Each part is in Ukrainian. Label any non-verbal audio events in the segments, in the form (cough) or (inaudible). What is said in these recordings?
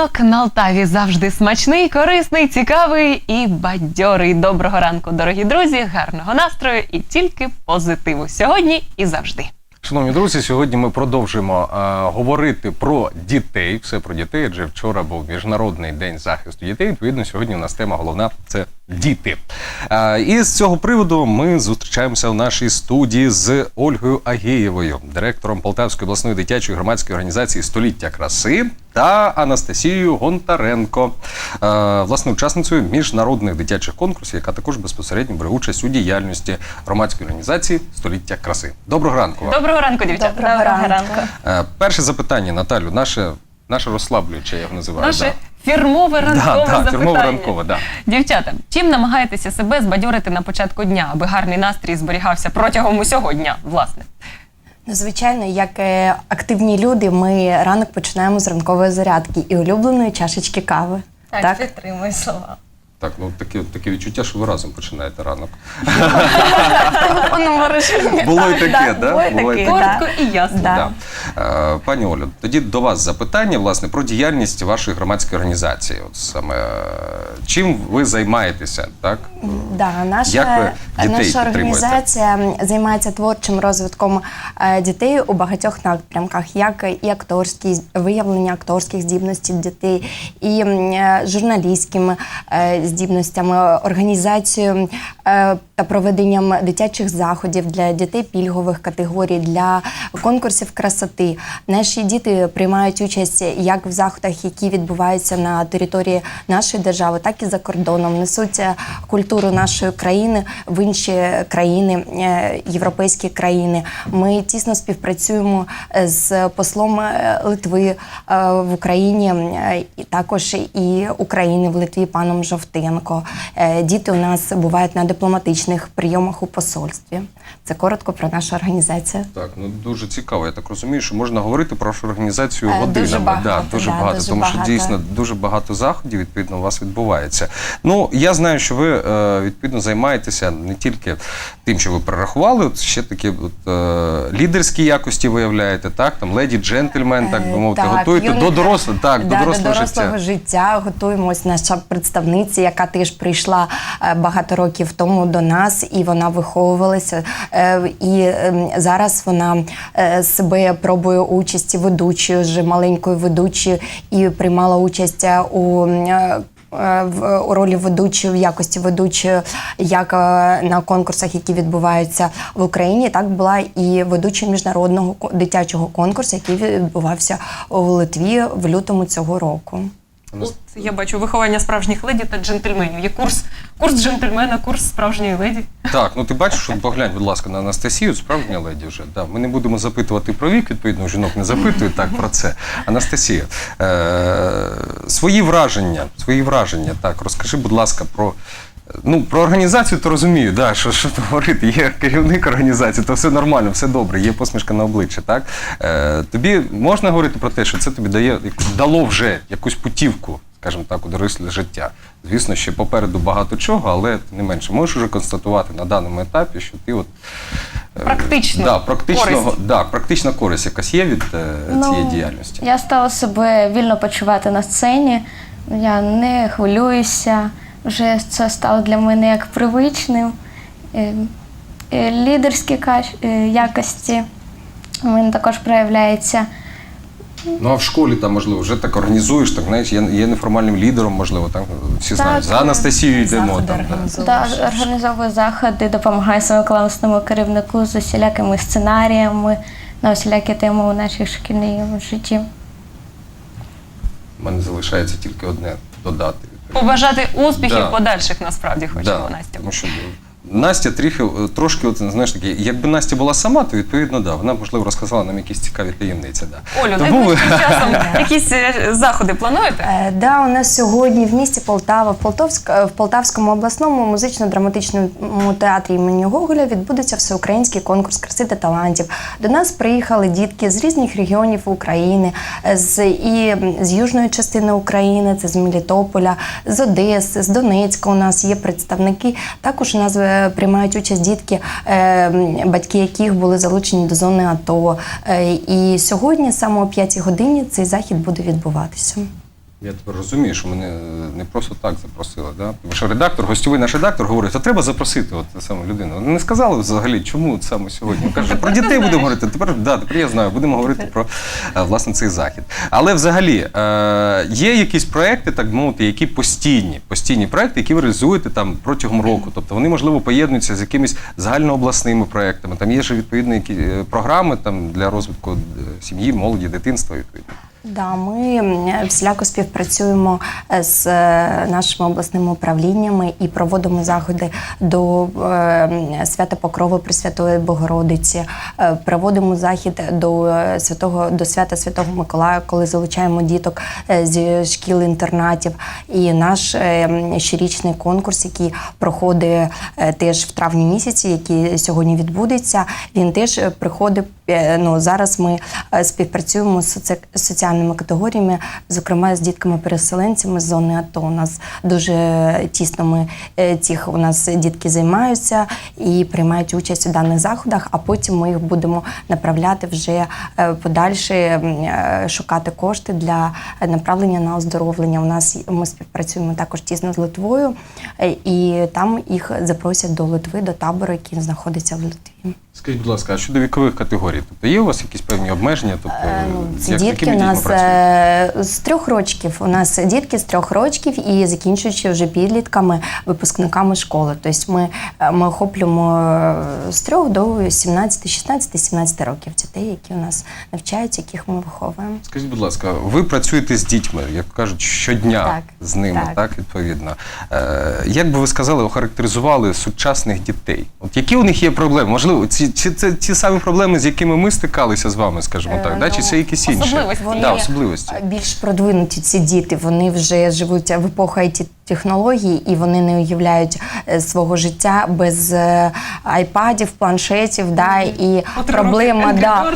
ранок на Алтаві завжди смачний, корисний, цікавий і бадьорий. Доброго ранку, дорогі друзі, гарного настрою і тільки позитиву сьогодні і завжди. Шановні друзі, сьогодні ми продовжуємо е, говорити про дітей. Все про дітей. Адже вчора був міжнародний день захисту дітей. Відповідно, сьогодні у нас тема головна це діти. Е, і з цього приводу ми зустрічаємося в нашій студії з Ольгою Агієвою, директором Полтавської обласної дитячої громадської організації Століття краси та Анастасією Гонтаренко, е, власне, учасницею міжнародних дитячих конкурсів, яка також безпосередньо бере участь у діяльності громадської організації Століття краси. Доброго ранку вам. Доброго ранку, дівчата. Доброго ранку. Е, Перше запитання, Наталю, наше, наше розслаблююче, я його називаю. Наше фірмове ранкове да, да, запитання. фірмове ранкове, да. Дівчата, чим намагаєтеся себе збадьорити на початку дня, аби гарний настрій зберігався протягом усього дня, власне? Ну, звичайно, як е, активні люди, ми ранок починаємо з ранкової зарядки і улюбленої чашечки кави. Так, підтримую слова. Так, ну таке, таке відчуття, що ви разом починаєте ранок. Було і таке, да? Було і. Коротко і ясно. Е, Пані Олю, тоді до вас запитання власне про діяльність вашої громадської організації. От саме е, чим ви займаєтеся, так? Да, наша, Як ви дітей наша організація займається творчим розвитком е, дітей у багатьох напрямках, як і акторські виявлення акторських здібностей дітей, і м, журналістськими е, здібностями, організацією е, та проведенням дитячих заходів для дітей пільгових категорій, для конкурсів красоти. Наші діти приймають участь як в заходах, які відбуваються на території нашої держави, так і за кордоном. Несуть культуру нашої країни в інші країни, е, європейські країни. Ми тісно співпрацюємо е, з послом Литви в Україні, і також і України в Литві паном Жовтенко. Е, Діти у нас бувають на дипломатичних прийомах у посольстві. Це коротко про нашу організацію. Так, ну дуже цікаво. Я так розумію, що можна говорити про вашу організацію Е, годинами. дуже багато, да, дуже да, багато, дуже тому що дійсно дуже багато заходів відповідно у вас відбувається. Ну я знаю, що ви е, відповідно займаєтеся не тільки тим, що ви перерахували, от ще такі от, е, лідерські якості виявляєте, так там леді, джентльмен, так би мовити, так, готуєте юні- до дорослого, так, да, до дорослого, до дорослого життя. життя. Готуємось. Наша представниця, яка теж прийшла багато років тому до нас, і вона виховувалася. Е, І ем, зараз вона е, себе пробує участі ведучою, вже маленькою ведучою, і приймала участь у. е, у ролі ведучої в якості ведучої, як на конкурсах, які відбуваються в Україні, так була і ведучою міжнародного дитячого конкурсу, який відбувався у Литві в лютому цього року. От я бачу виховання справжніх леді та джентльменів. Є курс, курс джентльмена, курс справжньої леді. Так, ну ти бачиш, от поглянь, будь ласка, на Анастасію, справжня леді вже. Да. Ми не будемо запитувати про вік, відповідно, жінок не запитують так про це. Анастасія, е- свої враження, свої враження, так, розкажи, будь ласка, про. Ну, про організацію то розумію, да, що, що говорити, є керівник організації, то все нормально, все добре, є посмішка на обличчі. Так? Е, тобі можна говорити про те, що це тобі дає, дало вже якусь путівку, скажімо так, у доросле життя. Звісно, ще попереду багато чого, але не менше, можеш уже констатувати на даному етапі, що ти от е, Практично да, практично, користь. Да, практична користь якась є від е, цієї діяльності. Я стала себе вільно почувати на сцені. Я не хвилююся. Вже це стало для мене як привичним. Е, е, Лідерські е, якості у мене також проявляються. Ну а в школі там, можливо, вже так організуєш, так знаєш, є, є неформальним лідером, можливо, так всі знають. За Анастасією йдемо. Заходи Там, да. Да, організовую заходи, допомагаю своєму класному керівнику з усілякими сценаріями на усілякі теми у нашій шкільній житті. У мене залишається тільки одне додати. Побажати успіхів Да. подальших насправді хочемо, Да, Настя. Тому що Настя трохи, трошки, от, знаєш, такі, якби Настя була сама, то відповідно, да, вона, можливо, розказала нам якісь цікаві таємниці. Да. Олю, Тому найближчим часом (laughs) якісь е, заходи плануєте? Е, Да, у нас сьогодні в місті Полтава, в, Полтавськ, е, в Полтавському обласному музично-драматичному театрі імені Гоголя відбудеться всеукраїнський конкурс краси та талантів. До нас приїхали дітки з різних регіонів України, е, з і з южної частини України, це з Мелітополя, з Одеси, з Донецька. У нас є представники. Також у нас е, приймають участь дітки, е, батьки яких були залучені до зони АТО. Е, І сьогодні, саме о 5 годині, цей захід буде відбуватися. Я тепер розумію, що мене е, не просто так запросили. Да? Тому що редактор, гостьовий наш редактор говорить, а треба запросити от ту саму людину. Вони не сказали взагалі, чому саме сьогодні. Каже, про дітей будемо говорити. Тепер, да, тепер я знаю, будемо говорити про е, власне цей захід. Але взагалі е, є якісь проекти, так мовити, які постійні, постійні проекти, які ви реалізуєте там протягом року. Тобто вони, можливо, поєднуються з якимись загальнообласними проектами. Там є ж відповідні е, програми там, для розвитку сім'ї, молоді, дитинства, відповідно. Да, ми всіляко співпрацюємо е, з е, нашими обласними управліннями і проводимо заходи до е, свята Покрови Пресвятої Богородиці. Е, Проводимо захід до святого до свята Святого Миколая, коли залучаємо діток зі шкіл інтернатів. І наш щорічний конкурс, який проходить теж в травні місяці, який сьогодні відбудеться, він теж приходить. Ну зараз ми співпрацюємо з соці- соціальними категоріями, зокрема з дітками-переселенцями з зони АТО. У нас дуже тісно ми е, цих у нас дітки займаються і приймають участь у даних заходах. А потім ми їх будемо направляти вже е, подальше, е, шукати кошти для направлення на оздоровлення. У нас ми співпрацюємо також тісно з Литвою, і там їх запросять до Литви, до табору, який знаходиться в Литві. Скажіть, будь ласка, а щодо вікових категорій, тобто є у вас якісь певні обмеження? Тобто, Е, ну, Ці як- дітки у нас е, з трьох рочків. У нас дітки з трьох рочків і закінчуючи вже підлітками, випускниками школи. Тобто ми, е, ми охоплюємо е, з трьох до 17, 16, 17 років дітей, які у нас навчаються, яких ми виховуємо. Скажіть, будь ласка, ви працюєте з дітьми, як кажуть, щодня Так, з ними, так, так. відповідно. Е, як би ви сказали, охарактеризували сучасних дітей? От які у них є проблеми? Можливо, ці, чи це ті самі проблеми, з якими ми стикалися з вами, скажімо Е, так, ну, чи ну, це якісь інші? особливості. Вони Да, особливості. більш продвинуті ці діти. Вони вже живуть в епоху it технологій і вони не уявляють е, свого життя без е, айпадів, планшетів. Да, і От проблема да,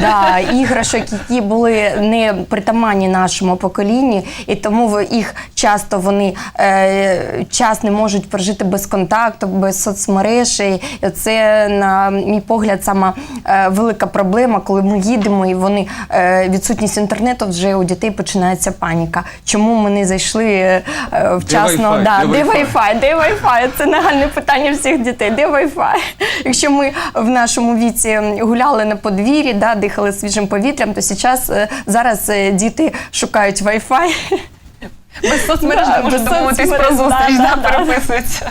да, іграшок, які були не притаманні нашому поколінню, і тому в- їх часто вони е, час не можуть прожити без контакту, без соцмереж. І це, на мій погляд, сама велика проблема, коли ми їдемо і вони е, відсутність інтернету вже у дітей починається паніка. Чому ми не зайшли е, е, вчасно? Wi-Fi? да, Де де Wi-Fi? Wi-Fi? Де Wi-Fi? Це нагальне питання всіх дітей. Де Wi-Fi? Якщо ми в нашому віці гуляли на подвір'ї, да, дихали свіжим повітрям, то зараз, е, зараз е, діти шукають Wi-Fi. Без соцмереж Да, не можуть домовитись про зустріч, да, да, переписуються.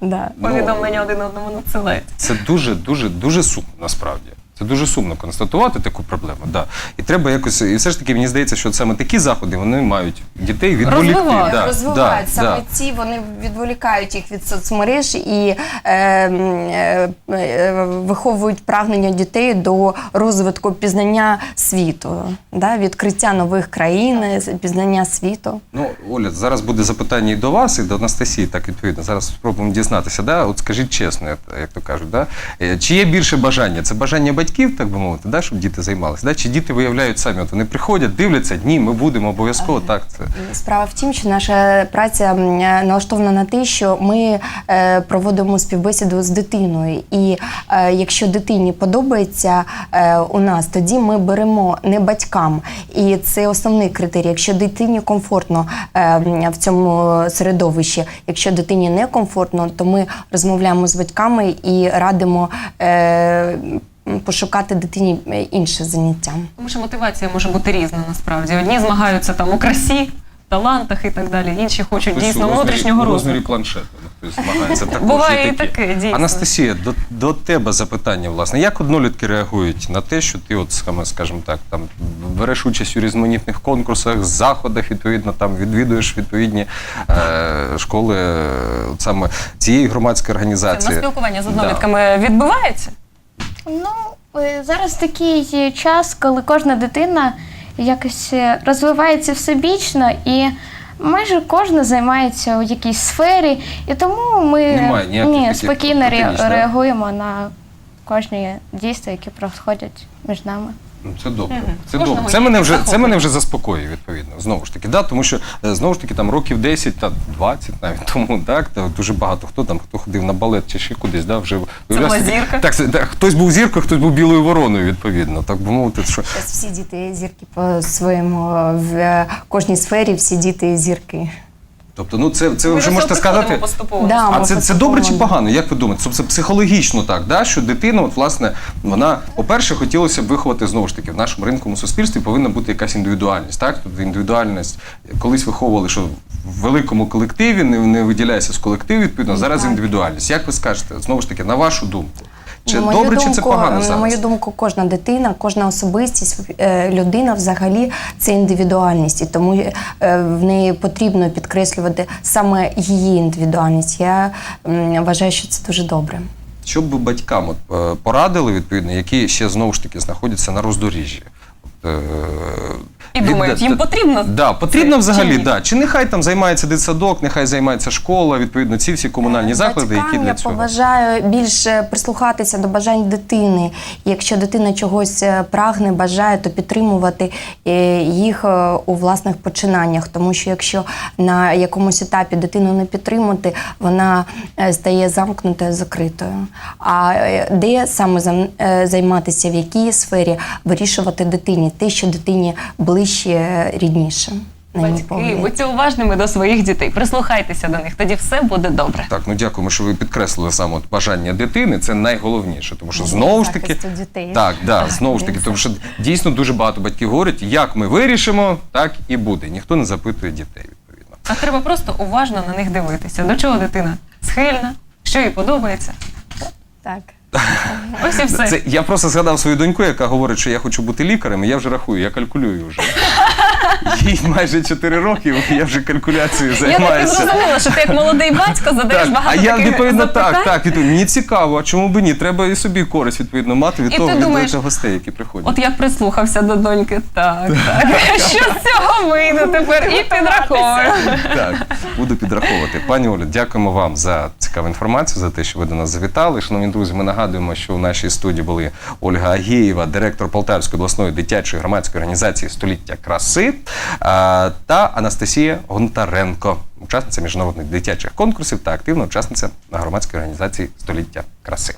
Да. Ну, Повідомлення один одному надсилають. Це дуже, дуже, дуже сумно насправді. Це дуже сумно констатувати таку проблему. Да. І треба якось, і все ж таки мені здається, що саме такі заходи вони мають дітей відволікти. Розвивають, Да, розвивають да, саме да. ці, вони відволікають їх від соцмереж і е, е, е, виховують прагнення дітей до розвитку пізнання світу, да, відкриття нових країн, пізнання світу. Ну, Оля, зараз буде запитання і до вас, і до Анастасії, так відповідно. Зараз спробуємо дізнатися. Да? От скажіть чесно, як, то кажуть, да? Е, чи є більше бажання? Це бажання батьків, так би мовити, да? щоб діти займалися? Да? Чи діти виявляють самі? От вони приходять, дивляться, ні, ми будемо обов'язково так. Це. Справа в тім, що наша праця налаштована на те, що ми е, проводимо співбесіду з дитиною. І е, якщо дитині подобається е, у нас, тоді ми беремо не батькам. І це основний критерій. Якщо дитині комфортно е, в цьому середовищі, якщо дитині не комфортно, то ми розмовляємо з батьками і радимо. Е, Пошукати дитині е, інше заняття. Тому що мотивація може бути різна насправді. Одні змагаються там у красі, талантах і так далі. Інші хочуть Хтось дійсно у розмірі- внутрішнього у розмірі розвитку. планшету. ну, Хтось змагається. Також Буває і таке, дійсно. Анастасія, до, до тебе запитання, власне. Як однолітки реагують на те, що ти, от, саме, скажімо так, там береш участь у різноманітних конкурсах, заходах, відповідно, там відвідуєш відповідні е, школи е, от саме цієї громадської На організації? спілкування з Да. однолітками відбувається? Ну, е, зараз такий час, коли кожна дитина якось е, розвивається всебічно і майже кожна займається у якійсь сфері. І тому ми Немає ні, спокійно ре- реагуємо на кожні дійства, які проходять між нами. Ну, Це добре. Мгм. Це Кожного добре. Це мене вже це захоплення. мене вже заспокоює відповідно. Знову ж таки, да, тому що е, знову ж таки там років 10 та 20 навіть тому, так та дуже багато хто там хто ходив на балет чи ще кудись, да, вже виявлявся була такий- зірка. Так, це- так, хтось був зіркою, хтось був білою вороною, відповідно. Так би мовити, що Зараз всі діти зірки по своєму в е, кожній сфері, всі діти зірки. Тобто, ну це, це ви вже можете сказати. поступово. Да, А це, це добре чи погано? Як ви думаєте? Тобто психологічно так, да? що дитина, от власне, вона, по-перше, хотілося б виховати знову ж таки в нашому ринковому суспільстві повинна бути якась індивідуальність. Так? Тобто індивідуальність колись виховували, що в великому колективі не, не виділяється з колективу, відповідно, зараз Так. індивідуальність. Як ви скажете, знову ж таки, на вашу думку? Чи На добре, чи це думку, погано На зараз? мою думку, кожна дитина, кожна особистість, е, людина взагалі це індивідуальність, і тому е, в неї потрібно підкреслювати саме її індивідуальність. Я вважаю, що це дуже добре. Що б батькам от, е, порадили, відповідно, які ще знову ж таки знаходяться на роздоріжжі? От, І думають, їм потрібно Да, потрібно це взагалі, чи ні? да. Чи нехай там займається дитсадок, нехай займається школа, відповідно, ці всі комунальні заклади, які для я цього. побажаю більше прислухатися до бажань дитини. Якщо дитина чогось е, прагне, бажає, то підтримувати е, їх е, у власних починаннях. Тому що якщо на якомусь етапі дитину не підтримати, вона е, стає замкнутою, закритою. А е, де саме е, займатися, в якій сфері вирішувати дитині, те, що дитині ближче, е, рідніше. Батьки, будьте уважними до своїх дітей, прислухайтеся до них, тоді все буде добре. Так, ну дякуємо, що ви підкреслили саме от бажання дитини. Це найголовніше, тому що знову ж таки дітей. так, да, Так, знову ж таки, тому що дійсно дуже багато батьків говорять, як ми вирішимо, так і буде. Ніхто не запитує дітей відповідно. А треба просто уважно на них дивитися. До чого дитина схильна, що їй подобається. Так. Ось і все. Це я просто згадав свою доньку, яка говорить, що я хочу бути лікарем, і я вже рахую, я калькулюю вже. Їй майже 4 роки, я вже калькуляцією Я так займаюся. зрозуміла, що ти як молодий батько задаєш Так, багато а я таких відповідно запитань. так, так, відповідно, мені цікаво, а чому б ні? Треба і собі користь відповідно мати від І того ти від думаєш, гостей, які приходять. От я прислухався до доньки. Так, так. (laughs) Що з цього вийде тепер? І підраховую. Так, буду підраховувати. Пані Олю, дякуємо вам за цікаву інформацію, за те, що ви до нас завітали. Шановні друзі, ми нагадуємо, що у нашій студії були Ольга Агієва, директор Полтавської обласної дитячої громадської організації Століття краси та Анастасія Гонтаренко, учасниця міжнародних дитячих конкурсів та активна учасниця громадської організації Століття краси.